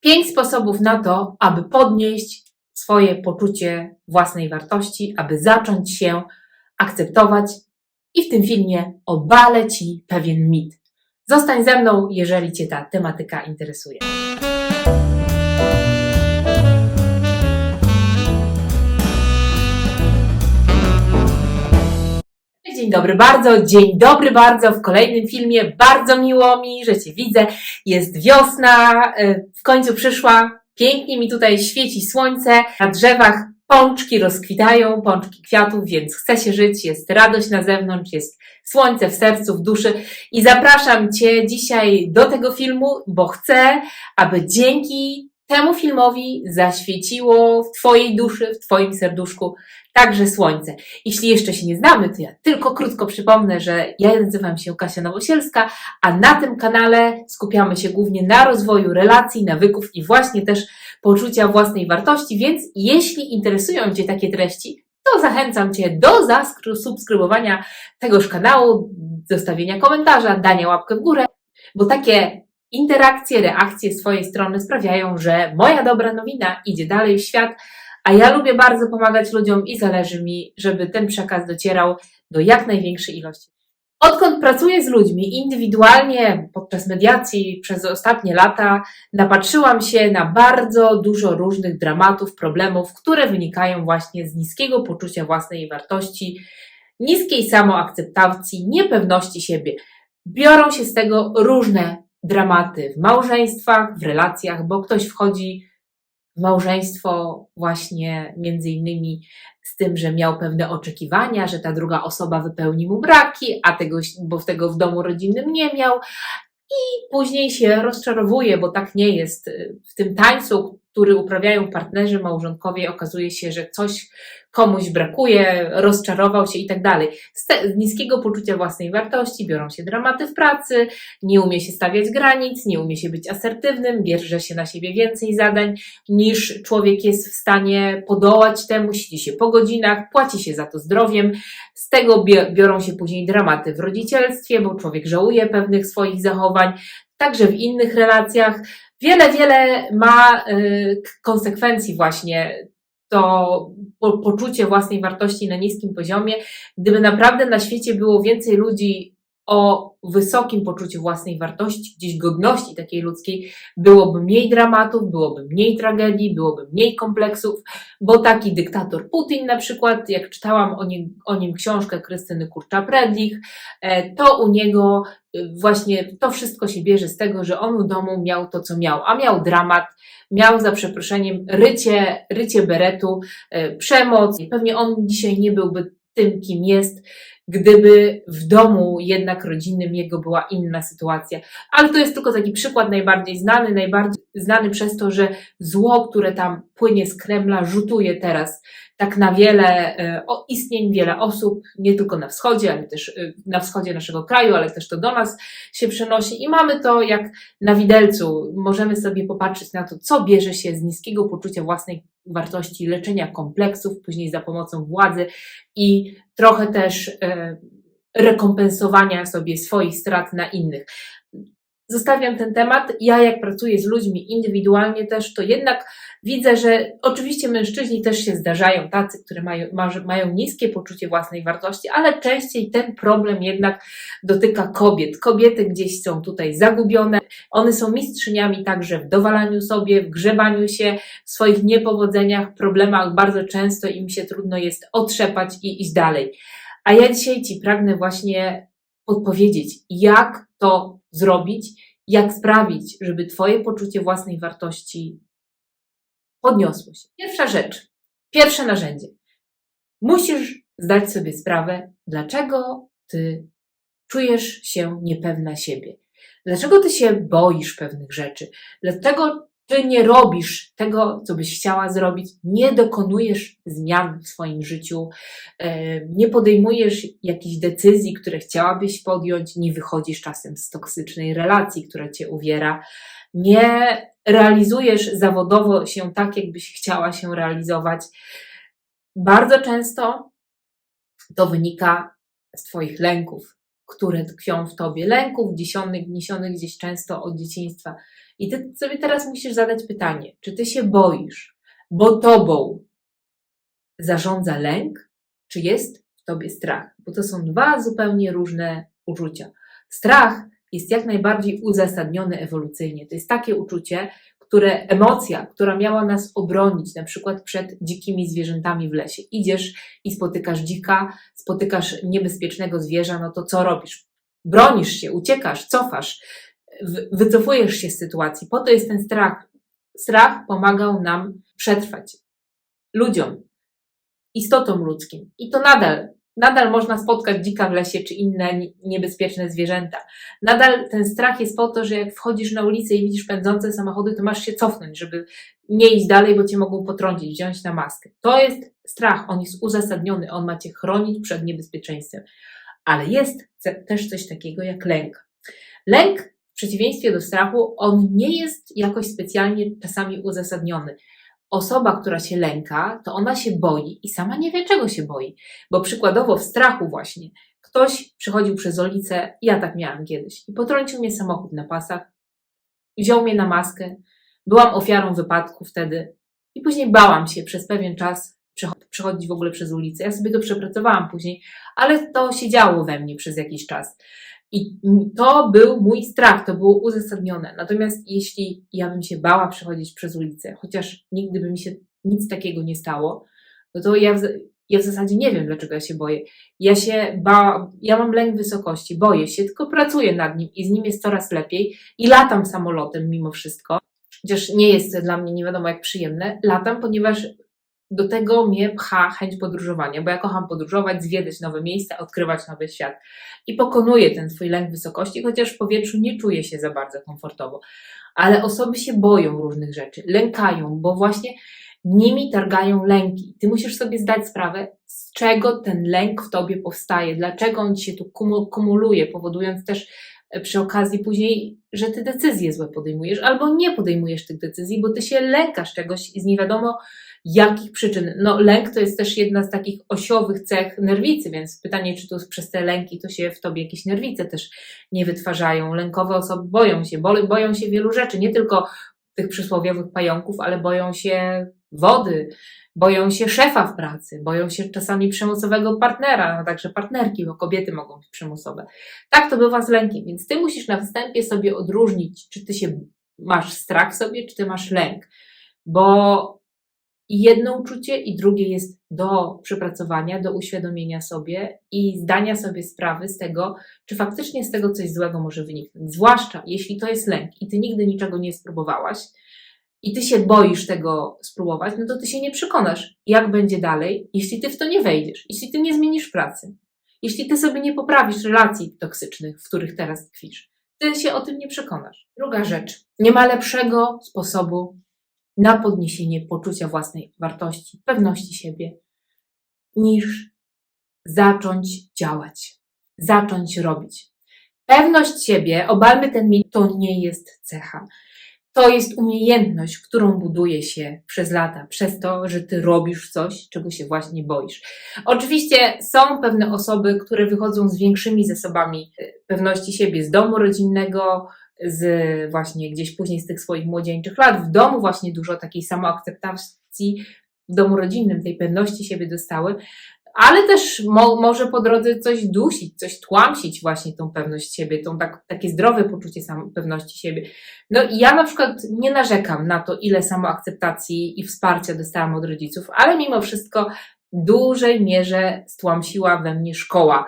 Pięć sposobów na to, aby podnieść swoje poczucie własnej wartości, aby zacząć się akceptować i w tym filmie obalę Ci pewien mit. Zostań ze mną, jeżeli Cię ta tematyka interesuje. Dzień dobry bardzo, dzień dobry bardzo w kolejnym filmie. Bardzo miło mi, że Cię widzę. Jest wiosna, y, w końcu przyszła. Pięknie mi tutaj świeci słońce. Na drzewach pączki rozkwitają, pączki kwiatów, więc chce się żyć, jest radość na zewnątrz, jest słońce w sercu, w duszy. I zapraszam Cię dzisiaj do tego filmu, bo chcę, aby dzięki temu filmowi zaświeciło w Twojej duszy, w Twoim serduszku także słońce. Jeśli jeszcze się nie znamy, to ja tylko krótko przypomnę, że ja nazywam się Kasia Nowosielska, a na tym kanale skupiamy się głównie na rozwoju relacji, nawyków i właśnie też poczucia własnej wartości, więc jeśli interesują Cię takie treści, to zachęcam Cię do zasubskrybowania tegoż kanału, zostawienia komentarza, dania łapkę w górę, bo takie interakcje, reakcje z Twojej strony sprawiają, że moja dobra nowina idzie dalej w świat, a ja lubię bardzo pomagać ludziom i zależy mi, żeby ten przekaz docierał do jak największej ilości. Odkąd pracuję z ludźmi indywidualnie podczas mediacji przez ostatnie lata, napatrzyłam się na bardzo dużo różnych dramatów, problemów, które wynikają właśnie z niskiego poczucia własnej wartości, niskiej samoakceptacji, niepewności siebie. Biorą się z tego różne dramaty w małżeństwach, w relacjach, bo ktoś wchodzi w małżeństwo właśnie między innymi z tym, że miał pewne oczekiwania, że ta druga osoba wypełni mu braki, a tego, bo w tego w domu rodzinnym nie miał. I później się rozczarowuje, bo tak nie jest. W tym tańcu, który uprawiają partnerzy małżonkowie, okazuje się, że coś komuś brakuje, rozczarował się i tak dalej. Z, niskiego poczucia własnej wartości biorą się dramaty w pracy, nie umie się stawiać granic, nie umie się być asertywnym, bierze się na siebie więcej zadań niż człowiek jest w stanie podołać temu, siedzi się po godzinach, płaci się za to zdrowiem. Z tego biorą się później dramaty w rodzicielstwie, bo człowiek żałuje pewnych swoich zachowań, także w innych relacjach. Wiele, wiele ma y, konsekwencji właśnie to poczucie własnej wartości na niskim poziomie. Gdyby naprawdę na świecie było więcej ludzi o wysokim poczuciu własnej wartości, gdzieś godności takiej ludzkiej, byłoby mniej dramatów, byłoby mniej tragedii, byłoby mniej kompleksów, bo taki dyktator Putin na przykład, jak czytałam o nim, o nim książkę Krystyny Kurcza-Predlich, e, to u niego e, właśnie to wszystko się bierze z tego, że on w domu miał to, co miał, a miał dramat, miał za przeproszeniem rycie, rycie beretu, e, przemoc. Pewnie on dzisiaj nie byłby tym, kim jest, gdyby w domu jednak rodzinnym jego była inna sytuacja. Ale to jest tylko taki przykład najbardziej znany, najbardziej znany przez to, że zło, które tam płynie z Kremla, rzutuje teraz tak na wiele e, o istnień, wiele osób, nie tylko na wschodzie, ale też e, na wschodzie naszego kraju, ale też to do nas się przenosi i mamy to jak na widelcu. Możemy sobie popatrzeć na to, co bierze się z niskiego poczucia własnej wartości, leczenia kompleksów, później za pomocą władzy i trochę też e, rekompensowania sobie swoich strat na innych. Zostawiam ten temat. Ja, jak pracuję z ludźmi indywidualnie też, to jednak widzę, że oczywiście mężczyźni też się zdarzają, tacy, które mają, mają niskie poczucie własnej wartości, ale częściej ten problem jednak dotyka kobiet. Kobiety gdzieś są tutaj zagubione. One są mistrzyniami także w dowalaniu sobie, w grzebaniu się, w swoich niepowodzeniach, problemach. Bardzo często im się trudno jest otrzepać i iść dalej. A ja dzisiaj Ci pragnę właśnie podpowiedzieć, jak to zrobić, jak sprawić, żeby Twoje poczucie własnej wartości podniosło się. Pierwsza rzecz, pierwsze narzędzie. Musisz zdać sobie sprawę, dlaczego Ty czujesz się niepewna siebie. Dlaczego Ty się boisz pewnych rzeczy? Dlaczego ty nie robisz tego, co byś chciała zrobić, nie dokonujesz zmian w swoim życiu, e, nie podejmujesz jakichś decyzji, które chciałabyś podjąć, nie wychodzisz czasem z toksycznej relacji, która cię uwiera, nie realizujesz zawodowo się tak, jakbyś chciała się realizować. Bardzo często to wynika z Twoich lęków, które tkwią w Tobie. Lęków niesionych, niesionych gdzieś często od dzieciństwa I ty sobie teraz musisz zadać pytanie, czy ty się boisz, bo tobą zarządza lęk, czy jest w tobie strach? Bo to są dwa zupełnie różne uczucia. Strach jest jak najbardziej uzasadniony ewolucyjnie. To jest takie uczucie, które emocja, która miała nas obronić, na przykład przed dzikimi zwierzętami w lesie. Idziesz i spotykasz dzika, spotykasz niebezpiecznego zwierza, no to co robisz? Bronisz się, uciekasz, cofasz, wycofujesz się z sytuacji. Po to jest ten strach. Strach pomagał nam przetrwać. Ludziom, istotom ludzkim. I to nadal, nadal można spotkać dzika w lesie czy inne ni- niebezpieczne zwierzęta. Nadal ten strach jest po to, że jak wchodzisz na ulicę i widzisz pędzące samochody, to masz się cofnąć, żeby nie iść dalej, bo cię mogą potrącić, wziąć na maskę. To jest strach, on jest uzasadniony, on ma cię chronić przed niebezpieczeństwem. Ale jest też coś takiego jak lęk. Lęk, przeciwieństwie do strachu, on nie jest jakoś specjalnie czasami uzasadniony. Osoba, która się lęka, to ona się boi i sama nie wie, czego się boi. Bo przykładowo w strachu właśnie ktoś przychodził przez ulicę, ja tak miałam kiedyś, i potrącił mnie samochód na pasach, wziął mnie na maskę, byłam ofiarą wypadku wtedy i później bałam się przez pewien czas przecho- przechodzić w ogóle przez ulicę. Ja sobie to przepracowałam później, ale to się działo we mnie przez jakiś czas. I to był mój strach, to było uzasadnione. Natomiast jeśli ja bym się bała przechodzić przez ulicę, chociaż nigdy by mi się nic takiego nie stało, no to ja w, ja w zasadzie nie wiem, dlaczego ja się boję. Ja się ba, ja mam lęk wysokości, boję się, tylko pracuję nad nim i z nim jest coraz lepiej i latam samolotem mimo wszystko. Chociaż nie jest to dla mnie nie wiadomo jak przyjemne, latam, ponieważ do tego mnie pcha chęć podróżowania, bo ja kocham podróżować, zwiedzać nowe miejsca, odkrywać nowy świat. I pokonuję ten swój lęk wysokości, chociaż w powietrzu nie czuję się za bardzo komfortowo. Ale osoby się boją różnych rzeczy, lękają, bo właśnie nimi targają lęki. Ty musisz sobie zdać sprawę, z czego ten lęk w tobie powstaje, dlaczego on ci się tu kumu- kumuluje, powodując też przy okazji później, że ty decyzje złe podejmujesz, albo nie podejmujesz tych decyzji, bo ty się lękasz czegoś z nie wiadomo jakich przyczyn. No, lęk to jest też jedna z takich osiowych cech nerwicy, więc pytanie, czy tu przez te lęki to się w tobie jakieś nerwice też nie wytwarzają. Lękowe osoby boją się, bo- boją się wielu rzeczy, nie tylko tych przysłowiowych pająków, ale boją się wody, boją się szefa w pracy, boją się czasami przemocowego partnera, no także partnerki, bo kobiety mogą być przymusowe. Tak to bywa z lękiem, więc ty musisz na wstępie sobie odróżnić, czy ty się masz strach sobie, czy ty masz lęk, bo jedno uczucie, i drugie jest do przepracowania, do uświadomienia sobie i zdania sobie sprawy z tego, czy faktycznie z tego coś złego może wyniknąć. Zwłaszcza jeśli to jest lęk i ty nigdy niczego nie spróbowałaś i ty się boisz tego spróbować, no to ty się nie przekonasz, jak będzie dalej, jeśli ty w to nie wejdziesz, jeśli ty nie zmienisz pracy, jeśli ty sobie nie poprawisz relacji toksycznych, w których teraz tkwisz. Ty się o tym nie przekonasz. Druga rzecz. Nie ma lepszego sposobu na podniesienie poczucia własnej wartości, pewności siebie, niż zacząć działać, zacząć robić. Pewność siebie, obalmy ten mit, to nie jest cecha. To jest umiejętność, którą buduje się przez lata, przez to, że ty robisz coś, czego się właśnie boisz. Oczywiście są pewne osoby, które wychodzą z większymi zasobami e, pewności siebie z domu rodzinnego, z właśnie gdzieś później z tych swoich młodzieńczych lat. W domu właśnie dużo takiej samoakceptacji w domu rodzinnym, tej pewności siebie dostały, ale też mo, może po drodze coś dusić, coś tłamsić właśnie tą pewność siebie, tą tak, takie zdrowe poczucie sam, pewności siebie. No i ja na przykład nie narzekam na to, ile samoakceptacji i wsparcia dostałam od rodziców, ale mimo wszystko w dużej mierze stłamsiła we mnie szkoła.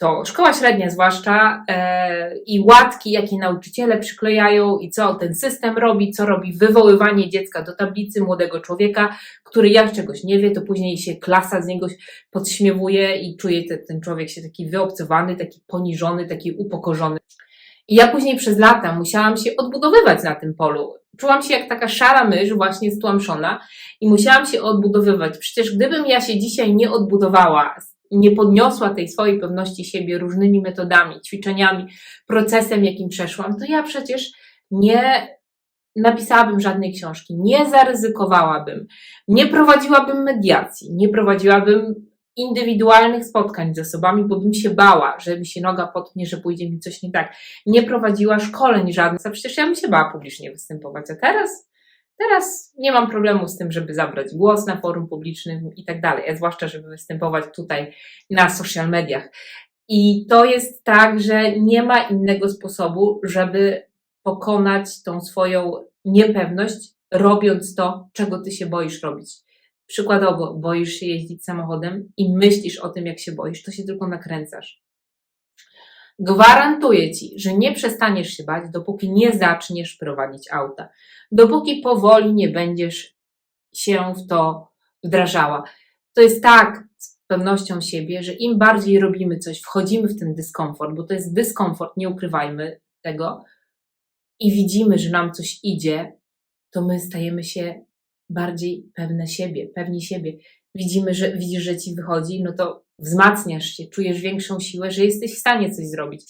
To szkoła średnia zwłaszcza e, i łatki, jakie nauczyciele przyklejają i co ten system robi, co robi wywoływanie dziecka do tablicy młodego człowieka, który jak czegoś nie wie, to później się klasa z niego podśmiewuje i czuje te, ten człowiek się taki wyobcowany, taki poniżony, taki upokorzony. I ja później przez lata musiałam się odbudowywać na tym polu. Czułam się jak taka szara mysz, właśnie stłamszona i musiałam się odbudowywać. Przecież gdybym ja się dzisiaj nie odbudowała, nie podniosła tej swojej pewności siebie różnymi metodami, ćwiczeniami, procesem, jakim przeszłam, to ja przecież nie napisałabym żadnej książki, nie zaryzykowałabym, nie prowadziłabym mediacji, nie prowadziłabym indywidualnych spotkań z osobami, bo bym się bała, że mi się noga potnie, że pójdzie mi coś nie tak. Nie prowadziła szkoleń żadnych, a przecież ja bym się bała publicznie występować, a teraz Teraz nie mam problemu z tym, żeby zabrać głos na forum publicznym i tak dalej, a zwłaszcza, żeby występować tutaj na social mediach. I to jest tak, że nie ma innego sposobu, żeby pokonać tą swoją niepewność, robiąc to, czego ty się boisz robić. Przykładowo, boisz się jeździć samochodem i myślisz o tym, jak się boisz, to się tylko nakręcasz. Gwarantuję ci, że nie przestaniesz się bać, dopóki nie zaczniesz prowadzić auta. Dopóki powoli nie będziesz się w to wdrażała. To jest tak z pewnością siebie, że im bardziej robimy coś, wchodzimy w ten dyskomfort, bo to jest dyskomfort, nie ukrywajmy tego, i widzimy, że nam coś idzie, to my stajemy się bardziej pewne siebie, pewni siebie. Widzimy, że widzisz, że ci wychodzi, no to wzmacniasz się, czujesz większą siłę, że jesteś w stanie coś zrobić.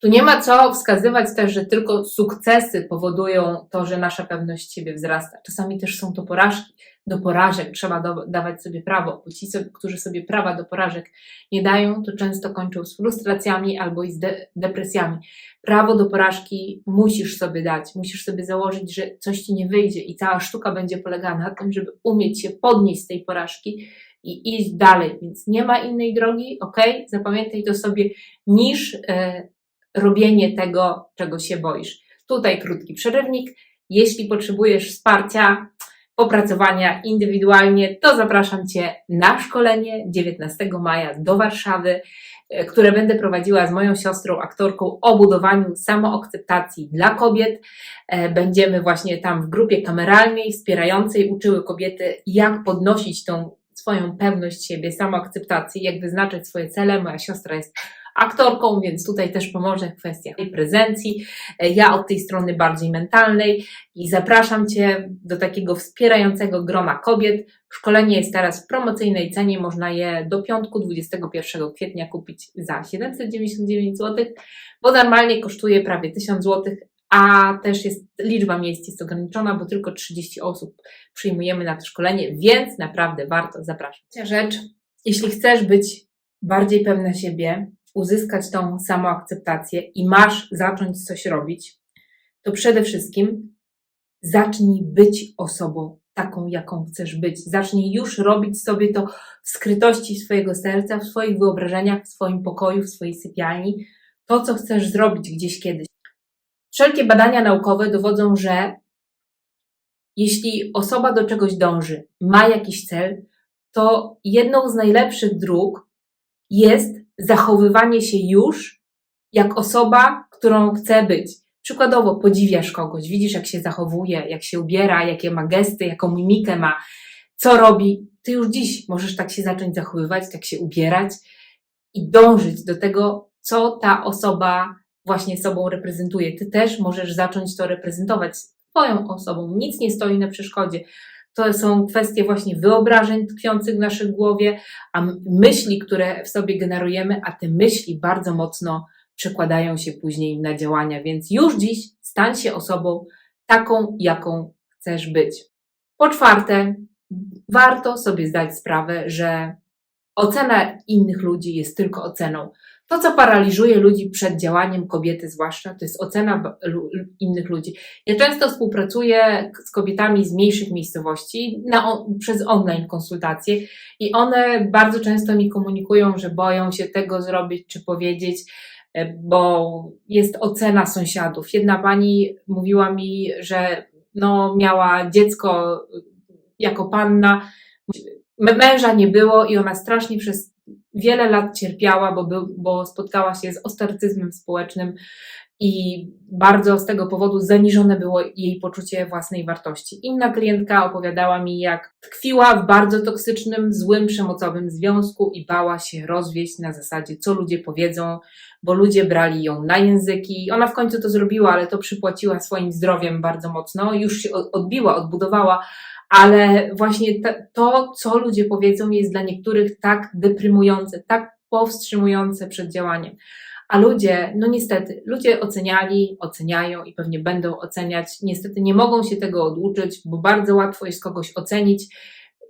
Tu nie ma co wskazywać też, że tylko sukcesy powodują to, że nasza pewność siebie wzrasta. Czasami też są to porażki. Do porażek trzeba do, dawać sobie prawo, bo ci, którzy sobie prawa do porażek nie dają, to często kończą z frustracjami albo i z de depresjami. Prawo do porażki musisz sobie dać, musisz sobie założyć, że coś ci nie wyjdzie i cała sztuka będzie polegała na tym, żeby umieć się podnieść z tej porażki i iść dalej, więc nie ma innej drogi, ok? Zapamiętaj to sobie, niż e, robienie tego, czego się boisz. Tutaj krótki przerywnik. Jeśli potrzebujesz wsparcia, opracowania indywidualnie, to zapraszam Cię na szkolenie 19 maja do Warszawy, e, które będę prowadziła z moją siostrą, aktorką o budowaniu samoakceptacji dla kobiet. E, będziemy właśnie tam w grupie kameralnej, wspierającej, uczyły kobiety, jak podnosić tą swoją pewność siebie, samoakceptacji, jak wyznaczyć swoje cele. Moja siostra jest aktorką, więc tutaj też pomoże w kwestiach prezencji. Ja od tej strony bardziej mentalnej i zapraszam Cię do takiego wspierającego grona kobiet. Szkolenie jest teraz w promocyjnej cenie, można je do piątku 21 kwietnia kupić za 799 zł, bo normalnie kosztuje prawie 1000 zł, a też jest liczba miejsc jest ograniczona, bo tylko 30 osób przyjmujemy na to szkolenie, więc naprawdę warto zapraszać. Rzecz, jeśli chcesz być bardziej pewna siebie, uzyskać tą samoakceptację i masz zacząć coś robić, to przede wszystkim zacznij być osobą taką, jaką chcesz być. Zacznij już robić sobie to w skrytości swojego serca, w swoich wyobrażeniach, w swoim pokoju, w swojej sypialni, to, co chcesz zrobić gdzieś kiedyś. Wszelkie badania naukowe dowodzą, że jeśli osoba do czegoś dąży, ma jakiś cel, to jedną z najlepszych dróg jest zachowywanie się już jak osoba, którą chce być. Przykładowo podziwiasz kogoś, widzisz jak się zachowuje, jak się ubiera, jakie ma gesty, jaką mimikę ma, co robi. Ty już dziś możesz tak się zacząć zachowywać, tak się ubierać i dążyć do tego, co ta osoba właśnie sobą reprezentuje. Ty też możesz zacząć to reprezentować swoją osobą. Nic nie stoi na przeszkodzie. To są kwestie właśnie wyobrażeń tkwiących w naszej głowie, a myśli, które w sobie generujemy, a te myśli bardzo mocno przekładają się później na działania, więc już dziś stań się osobą taką, jaką chcesz być. Po czwarte, warto sobie zdać sprawę, że ocena innych ludzi jest tylko oceną. To, co paraliżuje ludzi przed działaniem, kobiety zwłaszcza, to jest ocena innych ludzi. Ja często współpracuję z kobietami z mniejszych miejscowości na, przez online konsultacje i one bardzo często mi komunikują, że boją się tego zrobić czy powiedzieć, e, bo jest ocena sąsiadów. Jedna pani mówiła mi, że no, miała dziecko jako panna, męża nie było i ona strasznie przez wiele lat cierpiała, bo, był, bo spotkała się z ostracyzmem społecznym i bardzo z tego powodu zaniżone było jej poczucie własnej wartości. Inna klientka opowiadała mi, jak tkwiła w bardzo toksycznym, złym, przemocowym związku i bała się rozwieść na zasadzie, co ludzie powiedzą, bo ludzie brali ją na języki. Ona w końcu to zrobiła, ale to przypłaciła swoim zdrowiem bardzo mocno. Już się odbiła, odbudowała, ale właśnie to, co ludzie powiedzą, jest dla niektórych tak deprymujące, tak powstrzymujące przed działaniem. A ludzie, no niestety, ludzie oceniali, oceniają i pewnie będą oceniać. Niestety nie mogą się tego oduczyć, bo bardzo łatwo jest kogoś ocenić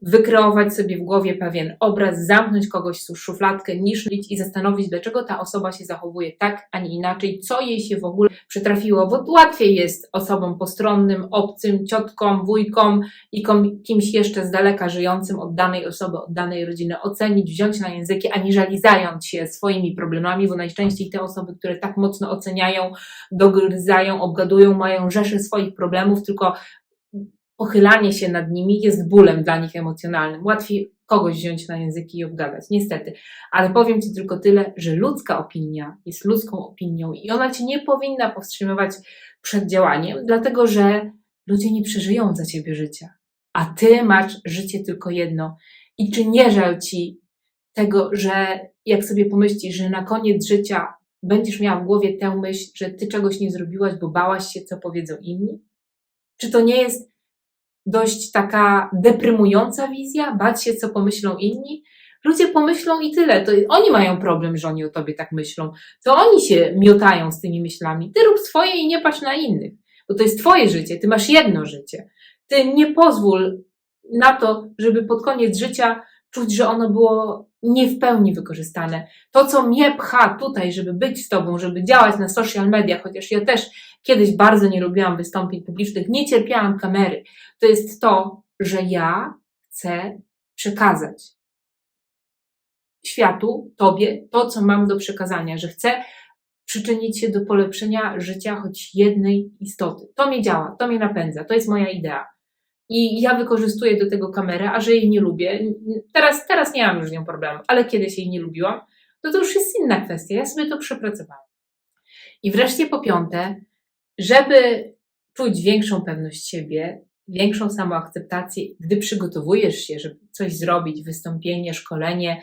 wykreować sobie w głowie pewien obraz, zamknąć kogoś w szufladkę, niż lić i zastanowić, dlaczego ta osoba się zachowuje tak, a nie inaczej, co jej się w ogóle przytrafiło, bo łatwiej jest osobom postronnym, obcym, ciotkom, wujkom i kom, kimś jeszcze z daleka żyjącym od danej osoby, od danej rodziny ocenić, wziąć na języki, aniżeli zająć się swoimi problemami, bo najczęściej te osoby, które tak mocno oceniają, dogryzają, obgadują, mają rzesze swoich problemów, tylko pochylanie się nad nimi jest bólem dla nich emocjonalnym. Łatwiej kogoś wziąć na języki i obgadać, niestety. Ale powiem Ci tylko tyle, że ludzka opinia jest ludzką opinią i ona Cię nie powinna powstrzymywać przed działaniem, dlatego że ludzie nie przeżyją za Ciebie życia, a Ty masz życie tylko jedno. I czy nie żal Ci tego, że jak sobie pomyślisz, że na koniec życia będziesz miała w głowie tę myśl, że Ty czegoś nie zrobiłaś, bo bałaś się, co powiedzą inni? Czy to nie jest dość taka deprymująca wizja, bać się, co pomyślą inni. Ludzie pomyślą i tyle. To oni mają problem, że oni o tobie tak myślą. To oni się miotają z tymi myślami. Ty rób swoje i nie patrz na innych, bo to jest twoje życie. Ty masz jedno życie. Ty nie pozwól na to, żeby pod koniec życia czuć, że ono było nie w pełni wykorzystane. To, co mnie pcha tutaj, żeby być z tobą, żeby działać na social mediach, chociaż ja też kiedyś bardzo nie lubiłam wystąpień publicznych, nie cierpiałam kamery, to jest to, że ja chcę przekazać światu, tobie, to, co mam do przekazania, że chcę przyczynić się do polepszenia życia choć jednej istoty. To mnie działa, to mnie napędza, to jest moja idea. I ja wykorzystuję do tego kamerę, a że jej nie lubię, teraz, teraz nie mam już z nią problemu, ale kiedyś jej nie lubiłam, no to już jest inna kwestia. Ja sobie to przepracowałam. I wreszcie po piąte, żeby czuć większą pewność siebie, większą samoakceptację, gdy przygotowujesz się, żeby coś zrobić, wystąpienie, szkolenie,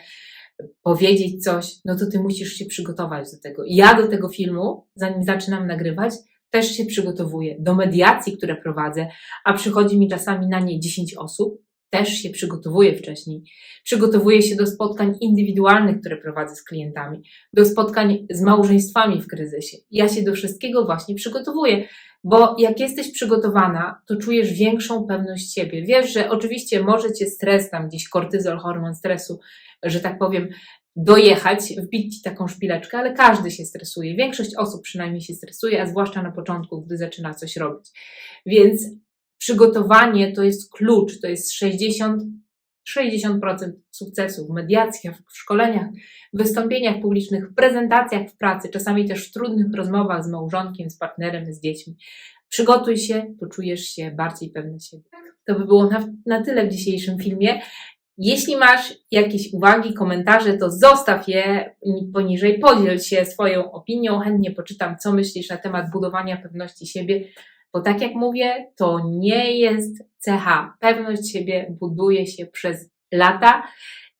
powiedzieć coś, no to ty musisz się przygotować do tego. Ja do tego filmu, zanim zaczynam nagrywać, też się przygotowuję. Do mediacji, które prowadzę, a przychodzi mi czasami na nie 10 osób, też się przygotowuję wcześniej. Przygotowuję się do spotkań indywidualnych, które prowadzę z klientami, do spotkań z małżeństwami w kryzysie. Ja się do wszystkiego właśnie przygotowuję, bo jak jesteś przygotowana, to czujesz większą pewność siebie. Wiesz, że oczywiście może cię stres, tam gdzieś kortyzol, hormon stresu, że tak powiem, dojechać, wbić ci taką szpileczkę, ale każdy się stresuje. Większość osób przynajmniej się stresuje, a zwłaszcza na początku, gdy zaczyna coś robić. Więc przygotowanie to jest klucz, to jest 60, 60% sukcesu w mediacjach, w szkoleniach, w wystąpieniach publicznych, w prezentacjach w pracy, czasami też w trudnych rozmowach z małżonkiem, z partnerem, z dziećmi. Przygotuj się, to czujesz się bardziej pewny siebie. To by było na, na tyle w dzisiejszym filmie. Jeśli masz jakieś uwagi, komentarze, to zostaw je poniżej, podziel się swoją opinią, chętnie poczytam, co myślisz na temat budowania pewności siebie, bo tak jak mówię, to nie jest cecha. Pewność siebie buduje się przez lata.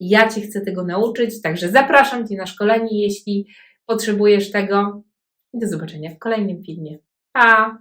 Ja Cię chcę tego nauczyć, także zapraszam Cię na szkolenie, jeśli potrzebujesz tego. Do zobaczenia w kolejnym filmie. Pa!